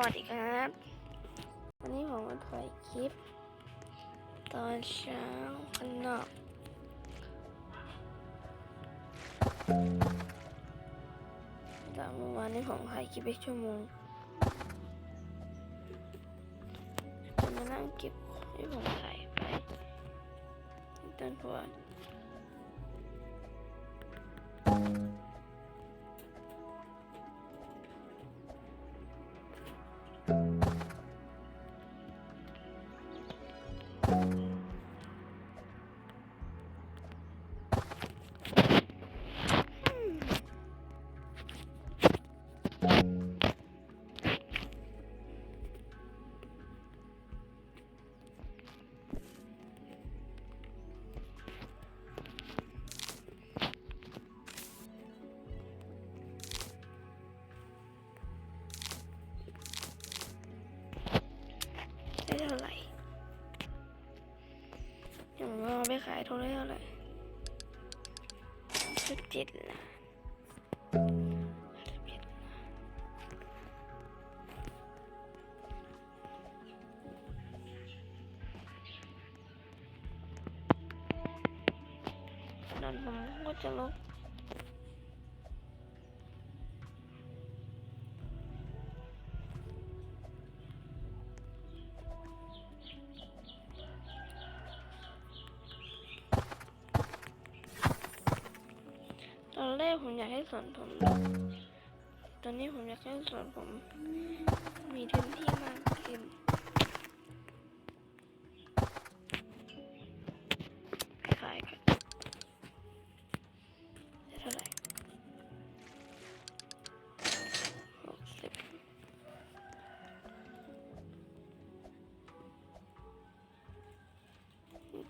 วัสดีครับ วันนี้ผมมาถ่ายคลิป ตอนเช้าข้างนอกแต่เมื่อวานนี้ผมถ่ายคลิปไปชั่วโมงจะมานั่งเก็บที่ผมถ่ายไปต้นหัว ขายเท่าไรเท่าไรสิบเจ็ดล้านสิบเจ็ดล้านนอนผมก็จะลบ อนแรกผมอยากให้สวนผม ตอนนี้ผมอยากให้สวนผม มีพื้นที่มากขึ้นขายกันได้เท่าไหร่หกสิบ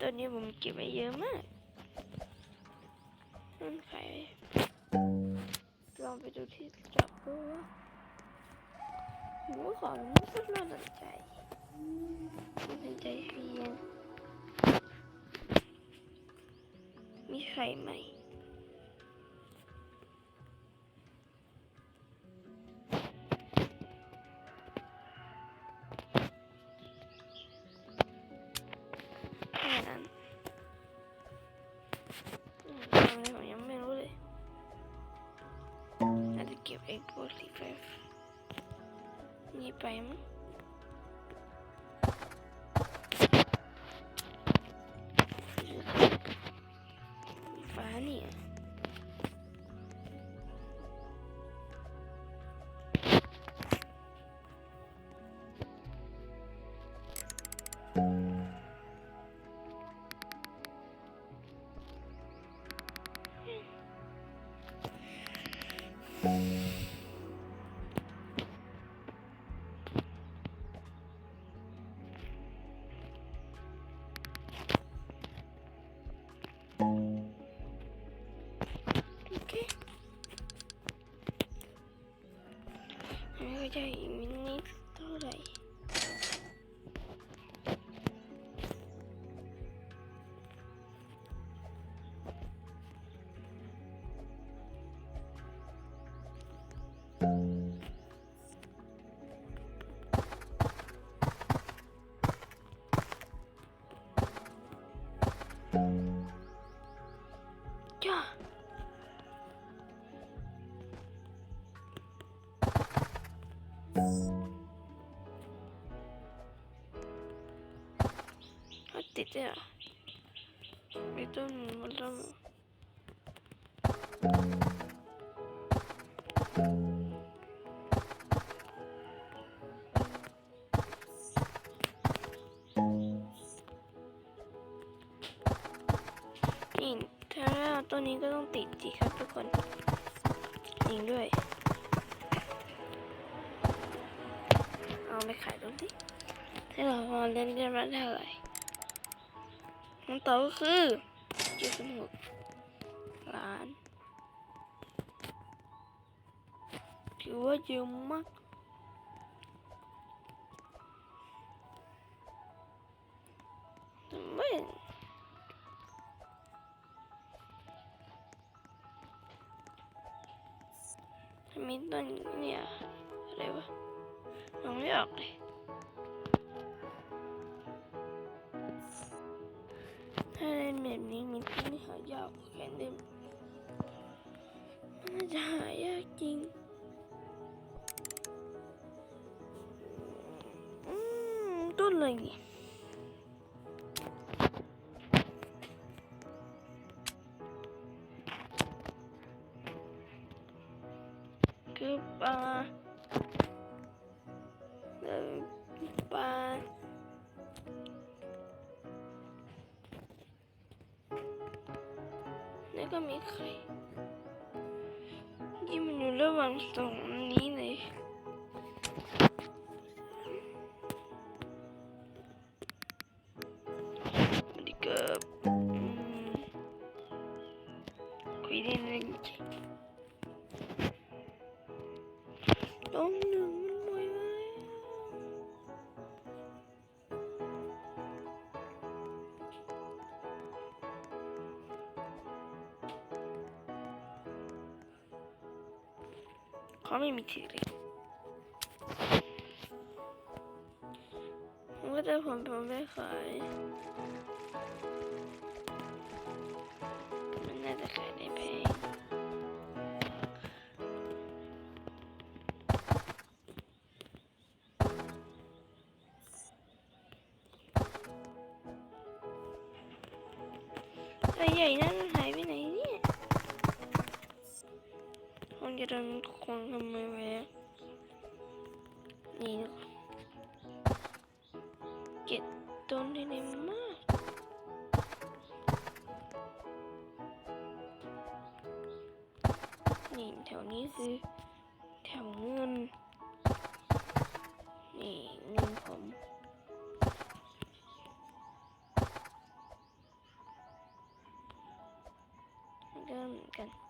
ตอนนี้ผมเก็บไว้เยอะมากนั่นขาย ดูที่จับดูว่าหนูของมันก็น่าสนใจน่สนใจเพียงมีใครไหม น่าจะ ไติดเลยเหรอไม่ต้องมันต้องนี่ถ้าตัวนี้ก็ต้องติดสิครับทุกคนยิงด้วย เอาไปขายดูสิถ้าเราพอเล่นกันมาเท่าไหร่ คำตอบก็คือจุดสนุกล้าน ถือว่าเยอะมากไม่มีต้นเนี่ยอะไรวะมองไม่ออกเลย เล่นแบบนี้มีที่ แล้วก็มีไข่ที่มันอยู่ระหว่างสองนี้เลย เขาไม่มีถือเลยผมก็จะผมผมไปขายมันน่าจะขายได้แพงใหญ่นั่นั้น จะโดนคงทำไมไว้อะนี่นะเก็บต้นได้เลยมากนี่แถวนี้คือแถวเงิน นี่เงินผมเริ่มกัน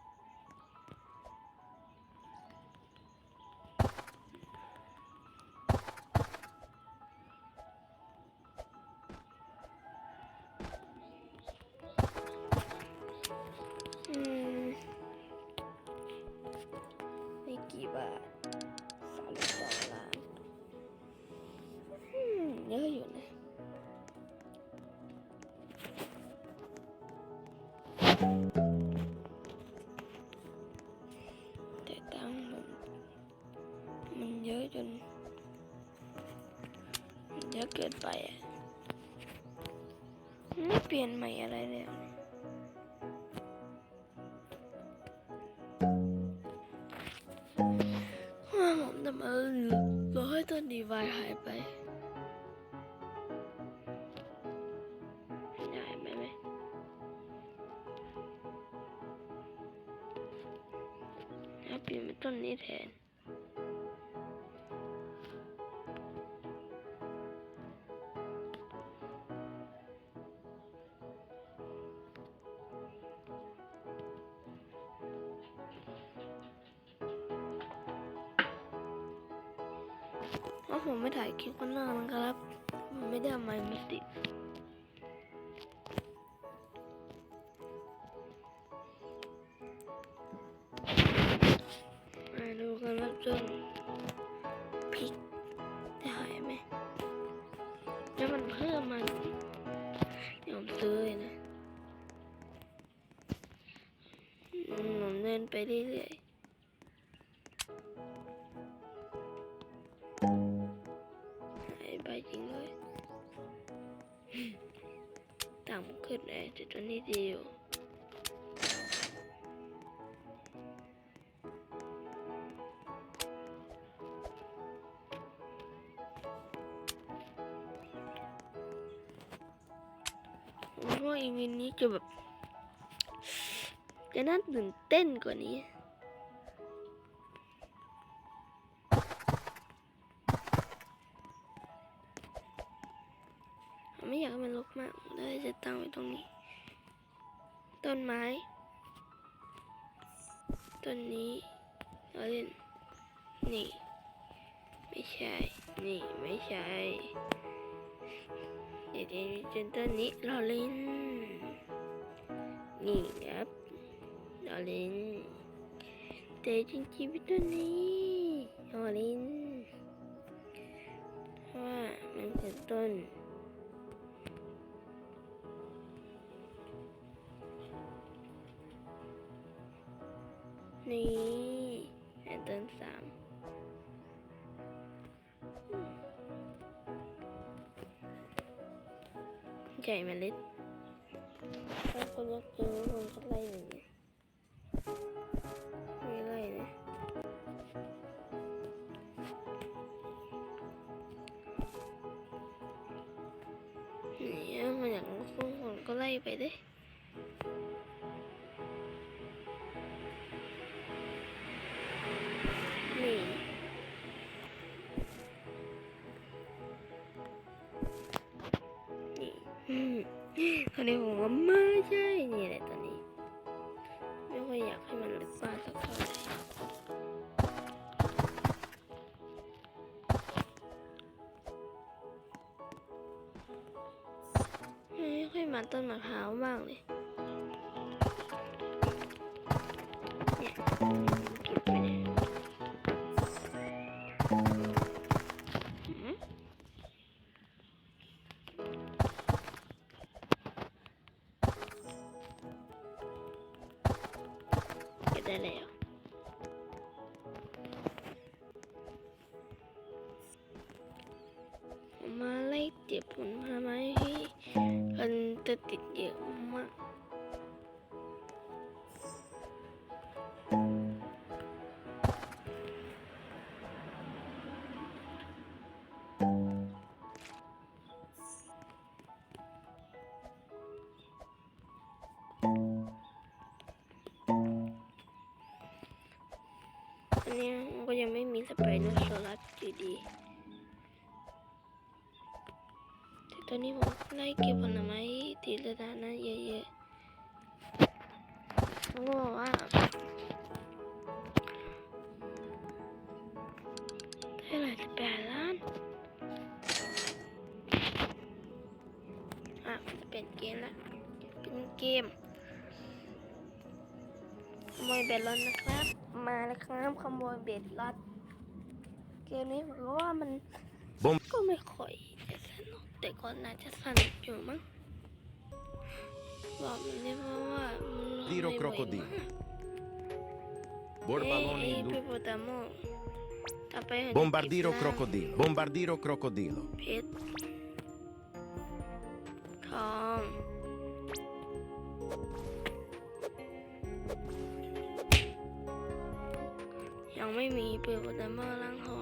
ยอะจนเยอะเกินไปอะไม่เปลี่ยนใหม่อะไรเลยว่าผมทำไมรอให้ต้นดีวายหายไปหายไปไหมเอาเปลี่ยนเป็นต้นนี้แทน ผมไมได้เอาไม้มาติดมาดูกันว่าจนพริกจะหายไหมแล้วมันเพิ่มมันเดี๋ยวผมซื้อเลยนะอืมผมเดินไปเรื่อยๆหายไปจริงเลย ต่ำขึ้นเลยแต่ตัวนี้ดีอยู่ว่าอีวินนี้จะแบบ จะน่าตื่นเต้นกว่านี้ ผมไม่อยากให้มันรกมากเลยจะตั้งไว้ตรงนี้ ต้นไม้ ต้นนี้เราเล่นนี่ ไม่ใช่ นี่ไม่ใช่ เดี๋ยวจะจนต้นนี้เราเล่นนี่ครับเราเล่นแต่จริงๆเป็นต้นนี้เราเล่นว่ามันี่ นี่แอนเดินสามใหญ่เมล็ดถ้าคนอยากกินคนก็ไล่หนึ่งไม่ไล่นะนี่มันอยากคนคนก็ไล่ไปเด้ ตอนนี้ผมว่าไม่ใช่นี่แหละตอนนี้ ไม่ค่อยอยากให้มันลึกบ้านสักเท่าไหร่ไม่ค่อยมันต้นมะพร้าวมากเลย ได้แล้วผมมาไล่เก็บผลไม้ นนี้ก็ยังไม่มีสไปโนโซลัสอยู่ดีแต่ตอนนี้ผมไล่เก็บผลไม้ทีละด้านนะเยอะๆแล้วก็บอกว่าเท่าไหร่สิบแปดล้านอะเป็นเกมละเป็นเกมขโมยเบ็ดรถนะครับ มาแล้วครับขโมยเบ็ดรถเกมนี้ผมก็ว่ามันบอมก็ไม่ค่อยจะสนุกแต่ก็น่าจะสนุกอยู่มั้งบอกมันได้เพราะว่ามันลง Tiro บ่อยๆ crocodilo มาก Borbalone เอ้ย in เอ้ย lu- ฮิปโปตามอต่อไป Bombardiro กินน้ำ crocodilo. Bombardiro crocodilo. เพ ชรทองยั